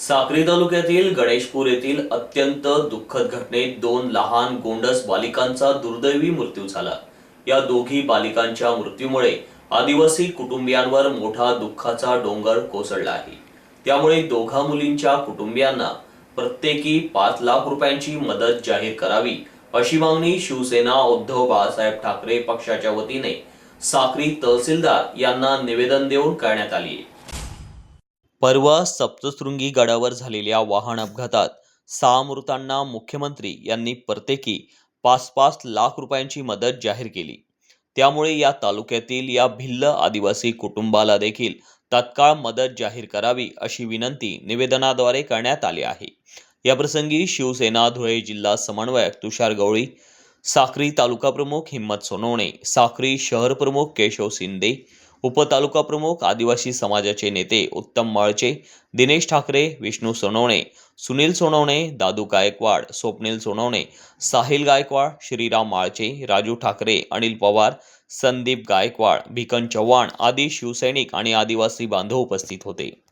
साक्री तालुक्यातील गणेशपूर येथील अत्यंत दुःखद घटनेत दोन लहान गोंडस बालिकांचा दुर्दैवी मृत्यू झाला. या दोघी बालिकांच्या मृत्यूमुळे आदिवासी कुटुंबियांवर मोठा दुःखाचा डोंगर कोसळला आहे. त्यामुळे दोघा मुलींच्या कुटुंबियांना प्रत्येकी पाच लाख रुपयांची मदत जाहीर करावी अशी मागणी शिवसेना उद्धव बाळासाहेब ठाकरे पक्षाच्या वतीने साक्री तहसीलदार यांना निवेदन देऊन करण्यात आली आहे. परवा सप्तशृंगी गडावर झालेल्या वाहन अपघातात सहा मृतांना मुख्यमंत्री यांनी प्रत्येकी पाच पाच लाख रुपयांची मदत जाहीर केली. त्यामुळे या तालुक्यातील या भिल्ल आदिवासी कुटुंबाला देखील तत्काळ मदत जाहीर करावी अशी विनंती निवेदनाद्वारे करण्यात आली आहे. याप्रसंगी शिवसेना धुळे जिल्हा समन्वयक तुषार गवळी साक्री तालुका प्रमुख हिम्मत सोनवणे साक्री शहर प्रमुख केशव शिंदे उपतालुका प्रमुख आदिवासी समाजाचे नेते उत्तम माळचे दिनेश ठाकरे विष्णू सोनवणे सुनील सोनवणे दादू गायकवाड स्वप्नील सोनवणे साहिल गायकवाड श्रीराम माळचे राजू ठाकरे अनिल पवार संदीप गायकवाड भिकन चव्हाण आदी शिवसैनिक आणि आदिवासी बांधव उपस्थित होते.